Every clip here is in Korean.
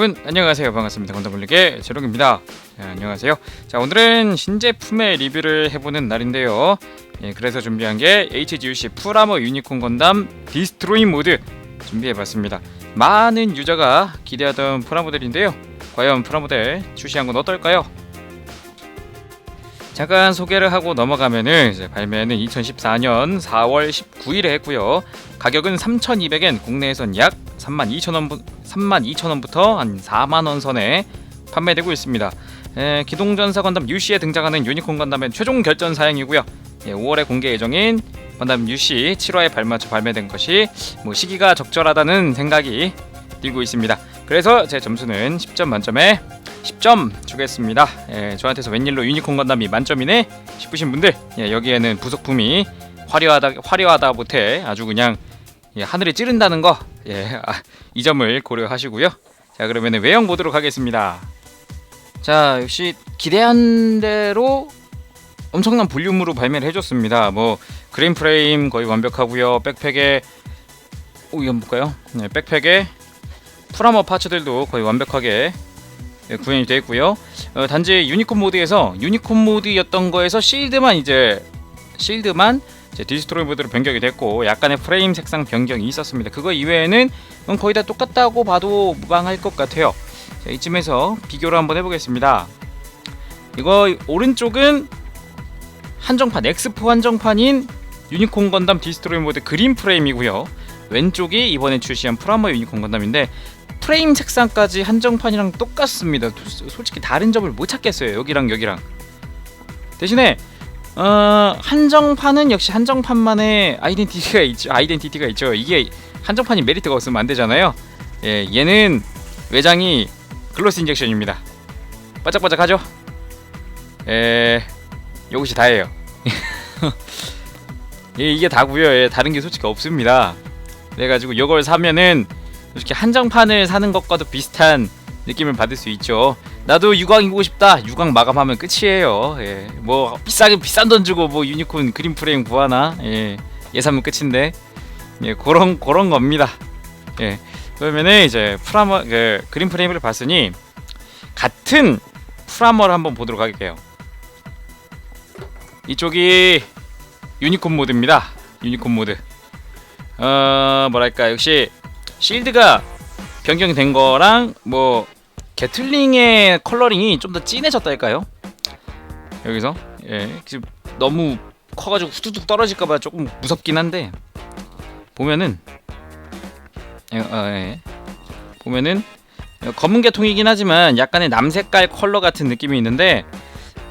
여러분 안녕하세요. 반갑습니다. 건담블릭의 제록입니다. 네, 안녕하세요. 자 오늘은 신제품의 리뷰를 해보는 날인데요. 예, 그래서 준비한 게 HGUC 풀아머 유니콘 건담 디스트로이 모드 준비해봤습니다. 많은 유저가 기대하던 프라모델인데요. 과연 프라모델 출시한 건 어떨까요? 잠깐 소개를 하고 넘어가면은 이제 발매는 2014년 4월 19일에 했고요. 가격은 3,200엔, 국내에선 약 32,000원 32,000원부터 한 4만 원 선에 판매되고 있습니다. 에, 기동전사 건담 UC에 등장하는 유니콘 건담의 최종 결전 사양이고요. 예, 5월에 공개 예정인 건담 UC 7화에 발맞춰 발매된 것이 뭐 시기가 적절하다는 생각이 들고 있습니다. 그래서 제 점수는 10점 만점에 10점 주겠습니다. 예, 저한테서 웬일로 유니콘 건담이 만점이네 싶으신 분들 예, 여기에는 부속품이 화려하다 화려하다 못해 아주 그냥 예, 하늘을 찌른다는 거, 예, 아, 이 점을 고려하시고요. 자, 그러면 외형 보도록 하겠습니다. 자, 역시 기대한 대로 엄청난 볼륨으로 발매를 해줬습니다. 뭐 그린 프레임 거의 완벽하고요. 백팩에 오 이거 볼까요? 네, 백팩에 프라머 파츠들도 거의 완벽하게 예, 구현이 되어 있고요. 어, 단지 유니콘 모드에서 유니콘 모드였던 거에서 실드만 이제 실드만 이제 디스트로이 모드로 변경이 됐고 약간의 프레임 색상 변경이 있었습니다. 그거 이외에는 거의 다 똑같다고 봐도 무방할 것 같아요. 자, 이쯤에서 비교를 한번 해보겠습니다. 이거 오른쪽은 한정판 엑스포 한정판인 유니콘 건담 디스트로이 모드 그린 프레임이고요. 왼쪽이 이번에 출시한 프라모 유니콘 건담인데 프레임 색상까지 한정판이랑 똑같습니다. 솔직히 다른 점을 못 찾겠어요. 여기랑 여기랑. 대신에 어, 한정판은 역시 한정판만의 아이덴티티가 있죠. 아이덴티티가 있죠. 이게 한정판이 메리트가 없으면 안 되잖아요. 예, 얘는 외장이 글로스 인젝션입니다. 바짝바짝하죠? 에, 요것이 다예요. 예, 이게 다고요. 예, 다른 게 솔직히 없습니다. 그래가지고 이걸 사면은 솔직히 한정판을 사는 것과도 비슷한 느낌을 받을 수 있죠. 나도 유광 입고 싶다. 유광 마감하면 끝이에요. 예. 뭐 비싸게 비싼 돈 주고 뭐 유니콘 그린 프레임 구하나? 예. 예산은 끝인데. 예, 그런 그런 겁니다. 예. 그러면은 이제 프라머 그 그린 프레임을 봤으니 같은 프라머를 한번 보도록 할게요. 이쪽이 유니콘 모드입니다. 유니콘 모드. 어 뭐랄까 역시 실드가 변경된 거랑 뭐 게틀링의 컬러링이 좀 더 진해졌달까요? 여기서 예 지금 너무 커가지고 후두둑 떨어질까봐 조금 무섭긴 한데 보면은 예, 어, 예. 보면은 검은 계통이긴 하지만 약간의 남색깔 컬러 같은 느낌이 있는데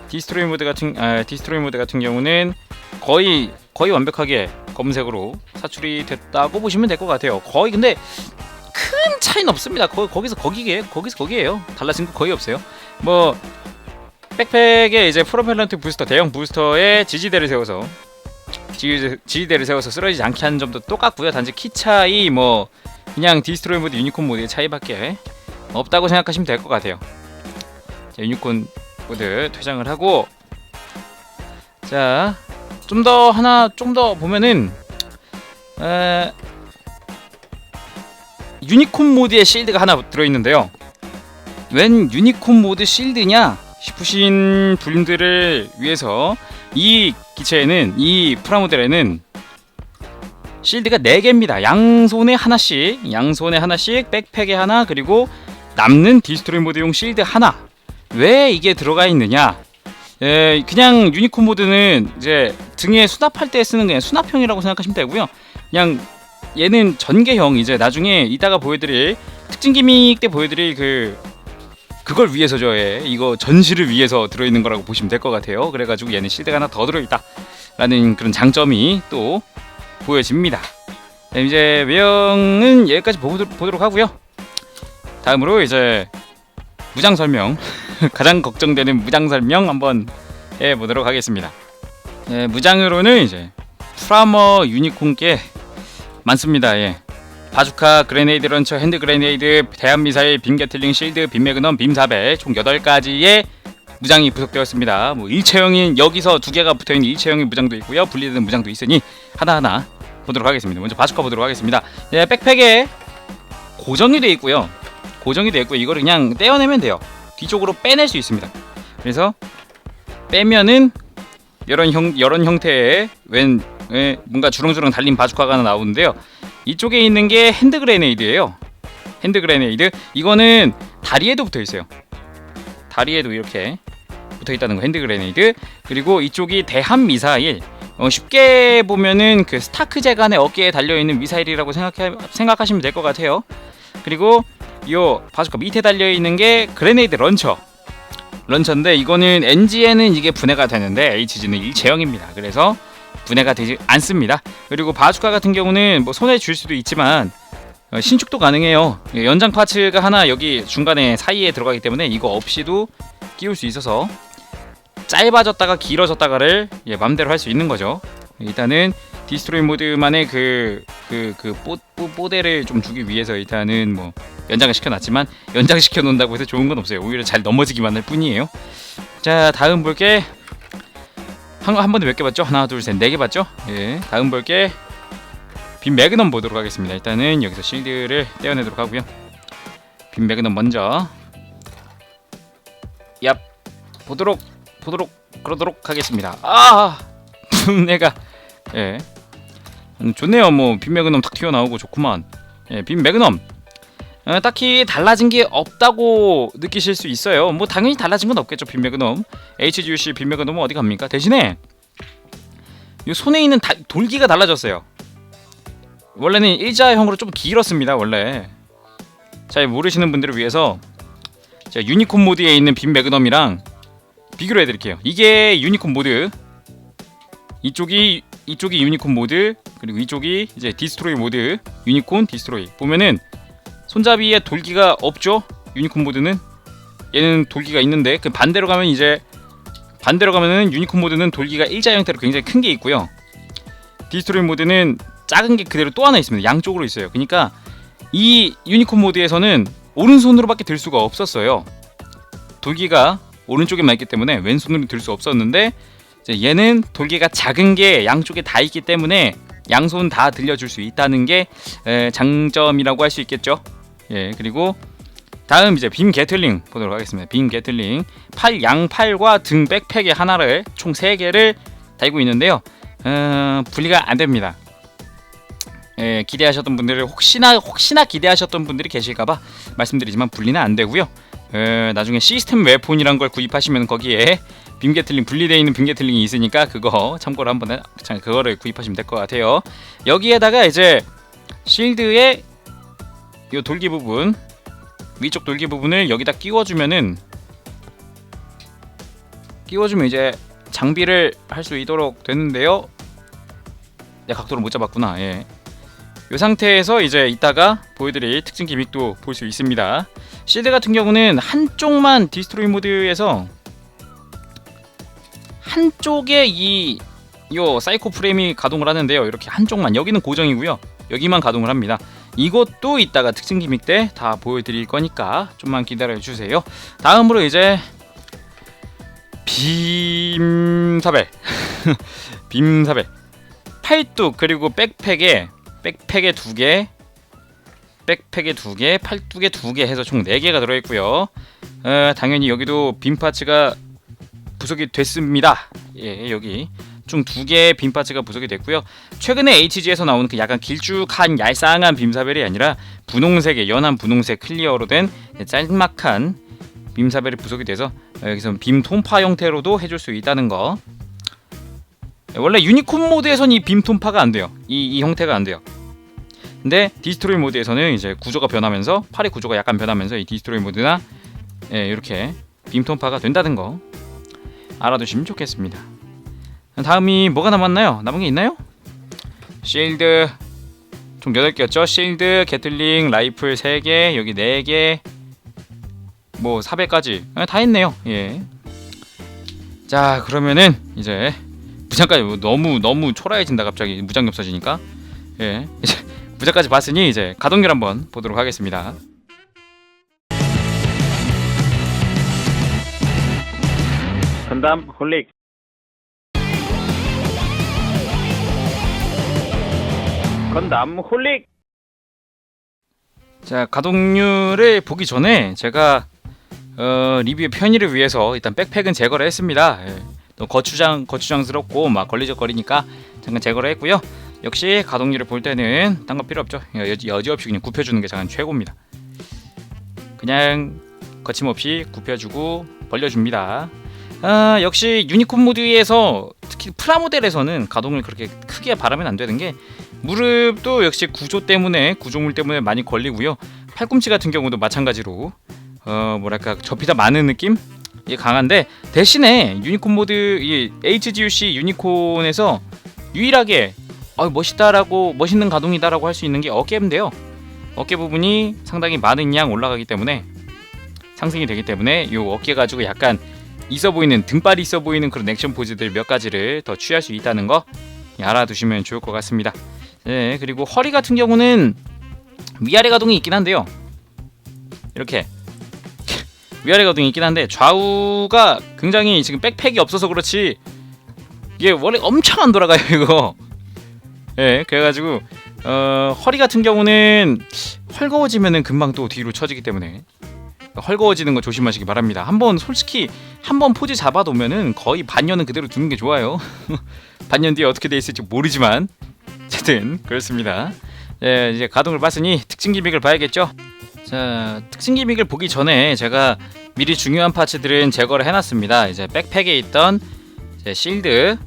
디스트로이 모드 같은 아, 디스트로이 모드 같은 경우는 거의 거의 완벽하게 검은색으로 사출이 됐다고 보시면 될 것 같아요. 거의 근데 큰 차이는 없습니다. 거, 거기서 거기에 거기서 거기에요. 달라진 거 거의 없어요. 뭐 백팩에 이제 프로펠런트 부스터 대형 부스터에 지지대를 세워서 지지대, 지지대 를 세워서 쓰러지지 않게 하는 점도 똑같고요. 단지 키 차이 뭐 그냥 디스트로이 모드 유니콘 모드의 차이밖에 없다고 생각하시면 될 것 같아요. 자, 유니콘 모드 퇴장을 하고 자 좀 더 하나 좀 더 보면은 에, 유니콘 모드의 실드가 하나 들어있는데요. 웬 유니콘 모드 실드냐 싶으신 분들을 위해서 이 기체에는 이 프라모델에는 실드가 4개입니다. 양손에 하나씩, 양손에 하나씩, 백팩에 하나, 그리고 남는 디스트로이 모드용 실드 하나. 왜 이게 들어가 있느냐? 예, 그냥 유니콘 모드는 이제 등에 수납할 때 쓰는 그냥 수납형이라고 생각하시면 되고요. 그냥 얘는 전개형 이제 나중에 이따가 보여드릴 특징 기믹 때 보여드릴 그 그걸 위해서죠. 예. 이거 전시를 위해서 들어있는 거라고 보시면 될 것 같아요. 그래가지고 얘는 실드가 하나 더 들어있다라는 그런 장점이 또 보여집니다. 네, 이제 외형은 여기까지 보도록 하고요. 다음으로 이제 무장 설명 가장 걱정되는 무장 설명 한번 해보도록 하겠습니다. 네, 무장으로는 이제 프라머 유니콘께 많습니다. 예. 바주카, 그레네이드 런처, 핸드 그레네이드, 대한 미사일, 빔 게틀링, 실드, 빔 매그넘, 빔 사벨 총 8가지의 무장이 부속되었습니다. 뭐 일체형인 여기서 두 개가 붙어 있는 일체형의 무장도 있고요. 분리된 무장도 있으니 하나하나 보도록 하겠습니다. 먼저 바주카 보도록 하겠습니다. 예, 백팩에 고정이 되어 있고요. 고정이 되어 있고 이거를 그냥 떼어내면 돼요. 뒤쪽으로 빼낼 수 있습니다. 그래서 빼면은 이런 형 이런 형태의 웬 예, 뭔가 주렁주렁 달린 바주카가 하나 나오는데요. 이쪽에 있는 게 핸드 그레네이드예요. 핸드 그레네이드 이거는 다리에도 붙어 있어요. 다리에도 이렇게 붙어 있다는 거 핸드 그레네이드 그리고 이쪽이 대함 미사일 어, 쉽게 보면은 그 스타크 제간의 어깨에 달려 있는 미사일이라고 생각해 생각하시면 될 것 같아요. 그리고 요 바주카 밑에 달려 있는 게 그레네이드 런처. 런처인데 이거는 NG에는 이게 분해가 되는데 HG는 일체형입니다. 그래서 분해가 되지 않습니다. 그리고 바주카 같은 경우는 뭐 손에 줄 수도 있지만 어, 신축도 가능해요. 예, 연장 파츠가 하나 여기 중간에 사이에 들어가기 때문에 이거 없이도 끼울 수 있어서 짧아졌다가 길어졌다가를 예, 맘대로 할 수 있는 거죠. 일단은 디스트로이 모드만의 그 그 그 뽀대를 좀 주기 위해서 일단은 뭐 연장을 시켜놨지만 연장시켜 놓는다고 해서 좋은 건 없어요. 오히려 잘 넘어지기만 할 뿐이에요. 자 다음 볼게 한, 한 번에 몇 개 봤죠? 하나 둘 셋 네 개 봤죠? 예 다음 볼게 빈 매그넘 보도록 하겠습니다. 일단은 여기서 실드를 떼어내도록 하고요. 빈 매그넘 먼저 얍 보도록 보도록 그러도록 하겠습니다. 아 내가 예 음, 좋네요. 뭐빈 매그넘 탁 튀어나오고 좋구만. 예, 빈 매그넘 어, 딱히 달라진 게 없다고 느끼실 수 있어요. 뭐 당연히 달라진 건 없겠죠. 빈 매그넘 HGUC 빈 매그넘은 어디 갑니까? 대신에 이 손에 있는 다, 돌기가 달라졌어요. 원래는 일자형으로 좀 길었습니다. 원래 잘 모르시는 분들을 위해서 제가 유니콘 모드에 있는 빈 매그넘이랑 비교를 해드릴게요. 이게 유니콘 모드. 이쪽이 이쪽이 유니콘 모드 그리고 이쪽이 이제 디스트로이 모드. 유니콘 디스트로이 보면은 손잡이에 돌기가 없죠. 유니콘 모드는 얘는 돌기가 있는데 그 반대로 가면 이제 반대로 가면은 유니콘 모드는 돌기가 일자 형태로 굉장히 큰 게 있고요. 디스트로이 모드는 작은 게 그대로 또 하나 있습니다. 양쪽으로 있어요. 그러니까 이 유니콘 모드에서는 오른손으로밖에 들 수가 없었어요. 돌기가 오른쪽에만 있기 때문에 왼손으로 들 수 없었는데 얘는 돌기가 작은 게 양쪽에 다 있기 때문에 양손 다 들려줄 수 있다는 게 에, 장점이라고 할 수 있겠죠. 예 그리고 다음 이제 빔 게틀링 보도록 하겠습니다. 빔 게틀링 팔 양팔과 등 백팩에 하나를 총 3개를 달고 있는데요. 어, 분리가 안 됩니다. 예, 기대하셨던 분들을 혹시나 혹시나 기대하셨던 분들이 계실까봐 말씀드리지만 분리는 안 되고요. 에, 나중에 시스템 웨폰이란 걸 구입하시면 거기에 빔 게틀링 분리되어 있는 빔 게틀링이 있으니까 그거 참고로 한번 해- 참, 그거를 구입하시면 될 것 같아요. 여기에다가 이제 실드의 이 돌기 부분 위쪽 돌기 부분을 여기다 끼워주면은 끼워주면 이제 장비를 할 수 있도록 되는데요. 내 각도를 못 잡았구나. 예. 이 상태에서 이제 이따가 보여드릴 특징 기믹도 볼 수 있습니다. 실드 같은 경우는 한쪽만 디스트로이 모드에서 한쪽에 이 요 사이코 프레임이 가동을 하는데요. 이렇게 한쪽만 여기는 고정이고요. 여기만 가동을 합니다. 이것도 이따가 특징 기믹 때 다 보여드릴 거니까 좀만 기다려 주세요. 다음으로 이제 빔사벨 빔사벨 팔뚝 그리고 백팩에 백팩에 두 개, 백팩에 두 개, 팔뚝에 두 개 해서 총 네 개가 들어 있고요. 어, 당연히 여기도 빔 파츠가 부속이 됐습니다. 예, 여기 총 두 개의 빔 파츠가 부속이 됐고요. 최근에 HG에서 나오는 그 약간 길쭉한 얄쌍한 빔사벨이 아니라 분홍색의 연한 분홍색 클리어로 된 짤막한 빔사벨이 부속이 돼서 여기서 빔 톰파 형태로도 해줄 수 있다는 거. 원래 유니콘 모드에선 이 빔 톰파가 안 돼요. 이, 이 형태가 안 돼요. 근데 디스트로이 모드에서는 이제 구조가 변하면서 팔의 구조가 약간 변하면서 이 디스트로이 모드나 예, 이렇게 빔 톰파가 된다는 거 알아두시면 좋겠습니다. 다음이 뭐가 남았나요? 남은 게 있나요? 실드 총 8개였죠? 실드, 게틀링, 라이플 3개, 여기 4개 뭐 400까지 아, 다 했네요. 예. 자, 그러면은 이제 무장까지 뭐 너무 너무 초라해진다 갑자기 무장 겹쳐지니까 예 이제 무장까지 봤으니 이제 가동률 한번 보도록 하겠습니다. 홀릭 건담 홀릭 자 가동률을 보기 전에 제가 어, 리뷰 편의를 위해서 일단 백팩은 제거를 했습니다. 예. 또 거추장 거추장스럽고 막 걸리적거리니까 잠깐 제거를 했고요. 역시 가동률을 볼 때는 딴 거 필요 없죠. 여지, 여지없이 그냥 굽혀주는 게 최고입니다. 그냥 거침없이 굽혀주고 벌려줍니다. 아, 역시 유니콘 모드에서 특히 프라모델에서는 가동을 그렇게 크게 바라면 안 되는 게 무릎도 역시 구조 때문에 구조물 때문에 많이 걸리고요. 팔꿈치 같은 경우도 마찬가지로 어 뭐랄까 접히다 많은 느낌 이게 강한데 대신에 유니콘 모드 이 HGUC 유니콘에서 유일하게 어 멋있다라고 멋있는 가동이다라고 할 수 있는 게 어깨인데요. 어깨 부분이 상당히 많은 양 올라가기 때문에 상승이 되기 때문에 이 어깨 가지고 약간 있어 보이는 등발이 있어 보이는 그런 액션 포즈들 몇 가지를 더 취할 수 있다는 거 알아두시면 좋을 것 같습니다. 네 그리고 허리 같은 경우는 위아래 가동이 있긴 한데요. 이렇게 위아래 가동이 있긴 한데 좌우가 굉장히 지금 백팩이 없어서 그렇지 이게 원래 엄청 안 돌아가요 이거. 예, 그래가지고 어, 허리 같은 경우는 헐거워지면은 금방 또 뒤로 처지기 때문에 헐거워지는 거 조심하시기 바랍니다. 한번 솔직히 한번 포즈 잡아놓으면은 거의 반년은 그대로 두는 게 좋아요. 반년 뒤에 어떻게 돼 있을지 모르지만 어쨌든 그렇습니다. 예, 이제 가동을 봤으니 특징 기믹을 봐야겠죠. 자, 특징 기믹을 보기 전에 제가 미리 중요한 파츠들은 제거를 해놨습니다. 이제 백팩에 있던 이제 실드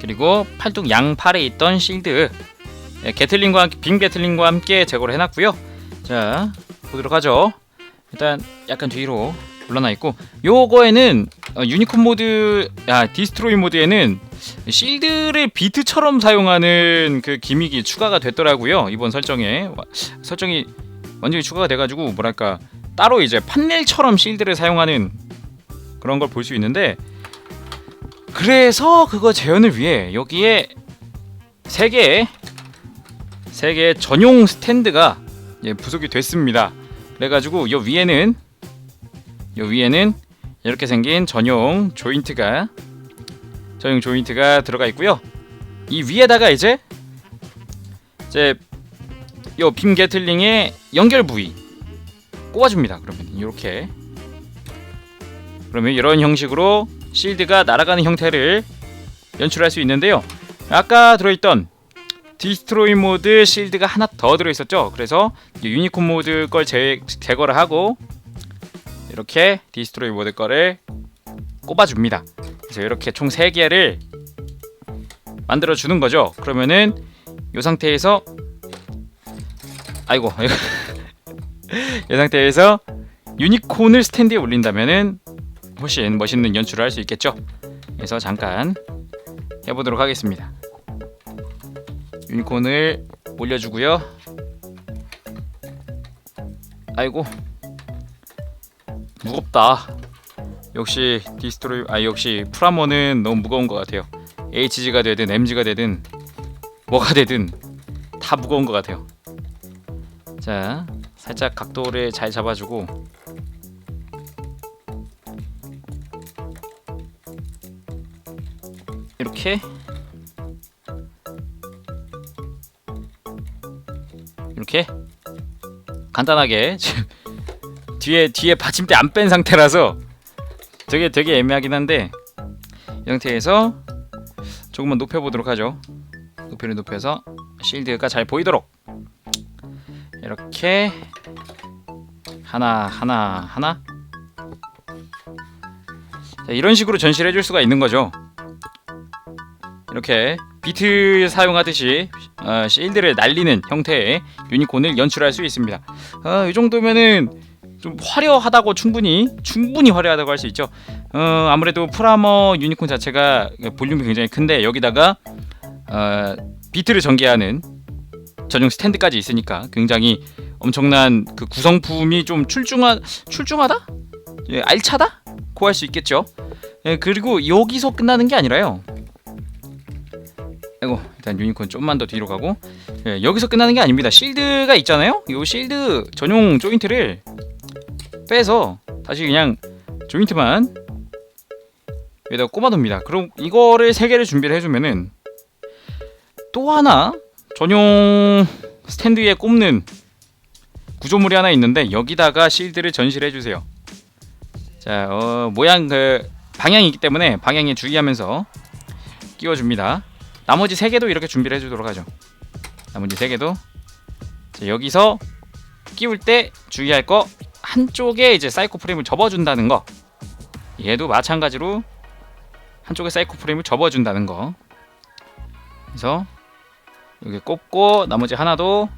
그리고 팔뚝 양팔에 있던 실드 예, 게틀링과 함께, 빔 게틀링과 함께 제거를 해놨고요. 자 보도록 하죠. 일단 약간 뒤로 물러나 있고 요거에는 어, 유니콘 모드, 아 디스트로이 모드에는 실드를 비트처럼 사용하는 그 기믹이 추가가 됐더라고요. 이번 설정에 와- 설정이 완전히 추가가 돼가지고 뭐랄까 따로 이제 판넬처럼 실드를 사용하는 그런 걸 볼 수 있는데 그래서 그거 재현을 위해 여기에 세 개의 세 개의 전용 스탠드가 예, 부속이 됐습니다. 그래가지고 요 위에는 요 위에는 이렇게 생긴 전용 조인트가 전용 조인트가 들어가 있고요. 이 위에다가 이제 이제 요빔 게틀링의 연결 부위 꼽아줍니다. 그러면 이렇게 그러면 이런 형식으로 실드가 날아가는 형태를 연출할 수 있는데요. 아까 들어있던 디스트로이 모드 실드가 하나 더 들어있었죠. 그래서 이 유니콘 모드 걸 제, 제거를 하고 이렇게 디스트로이 모드 거를 꼽아줍니다. 그래서 이렇게 총 3개를 만들어 주는 거죠. 그러면은 이 상태에서 아이고 이 상태에서 유니콘을 스탠드에 올린다면은 훨씬 멋있는 연출을 할 수 있겠죠. 그래서 잠깐 해보도록 하겠습니다. 유니콘을 올려주고요. 아이고 무겁다. 역시 디스트로이 아 역시 프라모는 너무 무거운 것 같아요. HG가 되든 MG가 되든 뭐가 되든 다 무거운 것 같아요. 자 살짝 각도를 잘 잡아주고 이렇게 간단하게 지금 뒤에 뒤에 받침대 안 뺀 상태라서 되게 되게 애매하긴 한데 이 상태에서 조금만 높여보도록 하죠. 높이를 높여서 실드가 잘 보이도록 이렇게 하나 하나 하나 자, 이런 식으로 전시를 해줄 수가 있는 거죠. 이렇게 비트 사용하듯이 어, 실드를 날리는 형태의 유니콘을 연출할 수 있습니다. 어, 이 정도면은 좀 화려하다고 충분히 충분히 화려하다고 할 수 있죠. 어, 아무래도 프라머 유니콘 자체가 볼륨이 굉장히 큰데 여기다가 어, 비트를 전개하는 전용 스탠드까지 있으니까 굉장히 엄청난 그 구성품이 좀 출중하 출중하다, 예, 알차다, 고할 수 있겠죠. 예, 그리고 여기서 끝나는 게 아니라요. 아이고 일단 유니콘 좀만 더 뒤로 가고 예, 여기서 끝나는 게 아닙니다. 실드가 있잖아요. 이 실드 전용 조인트를 빼서 다시 그냥 조인트만 여기다 꼽아둡니다. 그럼 이거를 세 개를 준비를 해주면은 또 하나 전용 스탠드에 꼽는 구조물이 하나 있는데 여기다가 실드를 전시를 해주세요. 자, 어, 모양 그 방향이 있기 때문에 방향에 주의하면서 끼워줍니다. 나머지 세 개도 이렇게 준비를 해주도록 하죠. 나머지 세 개도 자, 여기서 끼울 때 주의할 거 한쪽에 이제 사이코 프레임을 접어준다는 거. 얘도 마찬가지로 한쪽에 사이코 프레임을 접어준다는 거. 그래서 여기 꼽고 나머지 하나도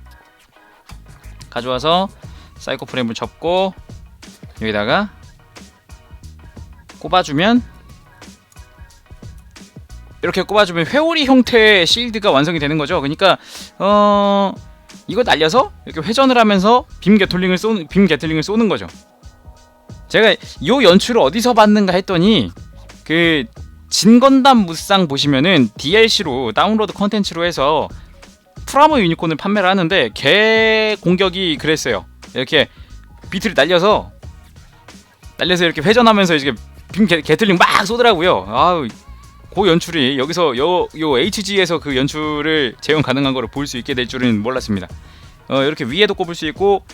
가져와서 사이코 프레임을 접고 여기다가 꼽아주면 이렇게 꼽아주면 회오리 형태의 실드가 완성이 되는 거죠. 그러니까 어 이거 날려서 이렇게 회전을 하면서 빔 게틀링을 쏘는 빔 게틀링을 쏘는 거죠. 제가 이 연출을 어디서 봤는가 했더니 그 진건담 무쌍 보시면은 DLC로 다운로드 컨텐츠로 해서 프라모 유니콘을 판매를 하는데 개 공격이 그랬어요. 이렇게 비트를 날려서 날려서 이렇게 회전하면서 이렇게 빔 게, 게틀링 막 쏘더라고요. 아우 그 연출이 여기서 요, 요 HG에서 그 연출을 재현 가능한 거를 볼 수 있게 될 줄은 몰랐습니다. 어, 이렇게 위에도 꼽을 수 있고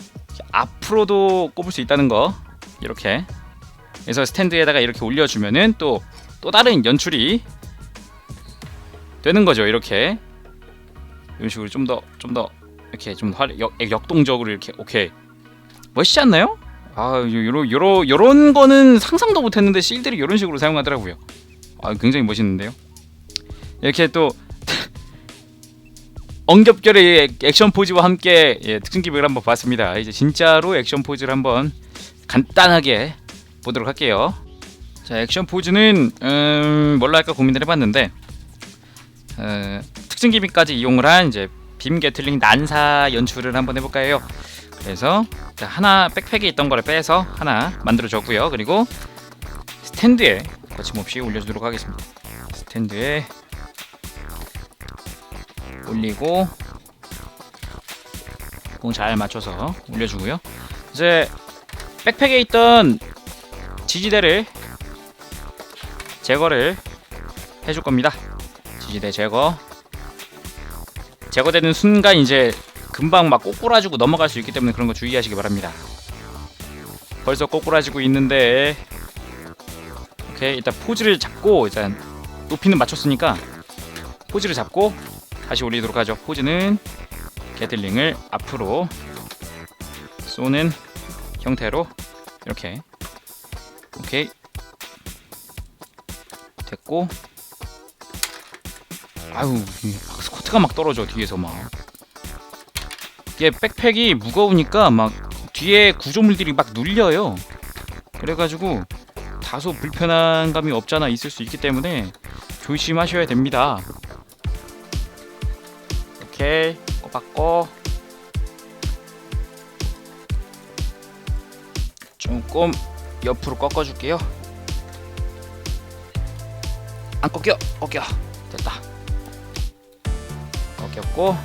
앞으로도 꼽을 수 있다는 거 이렇게 그래서 스탠드에다가 이렇게 올려주면은 또 또 다른 연출이 되는 거죠. 이렇게 이런 식으로 좀 더 좀 더 이렇게 좀 활, 역, 역동적으로 이렇게 오케이 멋있지 않나요? 아 요런 요런 요런 거는 상상도 못했는데 실들이 이런 식으로 사용하더라고요. 아 굉장히 멋있는데요. 이렇게 또 엉겹결의 액션 포즈와 함께 예, 특징 기획을 한번 봤습니다. 이제 진짜로 액션 포즈를 한번 간단하게 보도록 할게요. 자 액션 포즈는 음, 뭘로 할까 고민을 해봤는데 어, 특징 기믹까지 이용을 한 이제 빔 게틀링 난사 연출을 한번 해볼까 해요. 그래서 자, 하나 백팩에 있던 거를 빼서 하나 만들어 줬고요. 그리고 스탠드에 거침없이 올려주도록 하겠습니다. 스탠드에 올리고 공 잘 맞춰서 올려주고요. 이제 백팩에 있던 지지대를 제거를 해줄 겁니다. 지지대 제거. 제거되는 순간 이제 금방 막 꼬꾸라지고 넘어갈 수 있기 때문에 그런 거 주의하시기 바랍니다. 벌써 꼬꾸라지고 있는데 오케이 일단 포즈를 잡고 일단 높이는 맞췄으니까 포즈를 잡고 다시 올리도록 하죠. 포즈는 게틀링을 앞으로 쏘는 형태로 이렇게. 오케이. 됐고. 아유 이 스쿼트가 막 떨어져 뒤에서 막. 이게 백팩이 무거우니까 막 뒤에 구조물들이 막 눌려요. 그래가지고 다소 불편한 감이 없잖아 있을 수 있기 때문에 조심하셔야 됩니다. 오케이 꼽았고 조금 옆으로 꺾어줄게요. 안 꺾여 꺾여. 됐다. 꺾였고.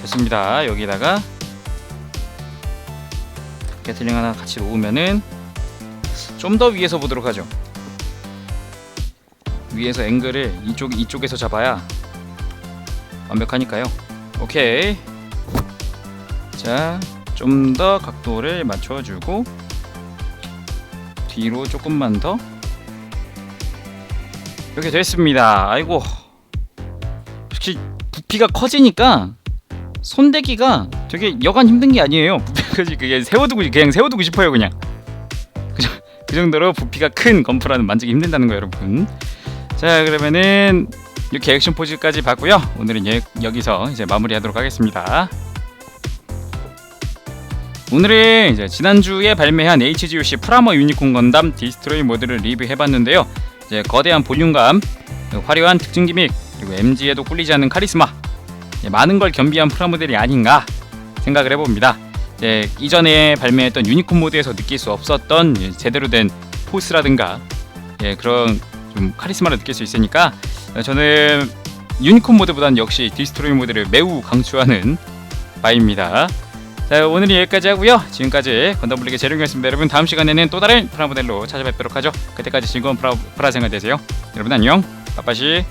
됐습니다. 여기다가 게틀링 하나 같이 놓으면은 좀 더 위에서 보도록 하죠. 위에서 앵글을 이쪽 이쪽에서 잡아야 완벽하니까요. 오케이. 자 좀 더 각도를 맞춰주고 뒤로 조금만 더. 이렇게 됐습니다. 아이고. 역시 부피가 커지니까 손대기가 되게 여간 힘든 게 아니에요. 부피가 그게 세워두고 그냥 세워두고 싶어요 그냥. 그, 정- 그 정도로 부피가 큰 건프라는 만지기 힘든다는 거 여러분. 자 그러면은 이렇게 액션 포즈까지 봤고요. 오늘은 예- 여기서 이제 마무리하도록 하겠습니다. 오늘은 이제 지난주에 발매한 HGOC 프라모 유니콘 건담 디스트로이 모드를 리뷰해봤는데요. 이제 거대한 볼륨감, 그리고 화려한 특징 기믹, 그리고 MG에도 꿀리지 않는 카리스마, 많은 걸 겸비한 프라모델이 아닌가 생각을 해봅니다. 이제 이전에 발매했던 유니콘 모드에서 느낄 수 없었던 예, 제대로 된 포스라든가 예, 그런 좀 카리스마를 느낄 수 있으니까 저는 유니콘 모드보다는 역시 디스트로이 모드를 매우 강추하는 바입니다. 자 오늘은 여기까지 하고요. 지금까지 건담블리의 재룡이었습니다. 여러분 다음 시간에는 또 다른 프라 모델로 찾아뵙도록 하죠. 그때까지 즐거운 프라, 프라 생활 되세요. 여러분 안녕. 빠빠시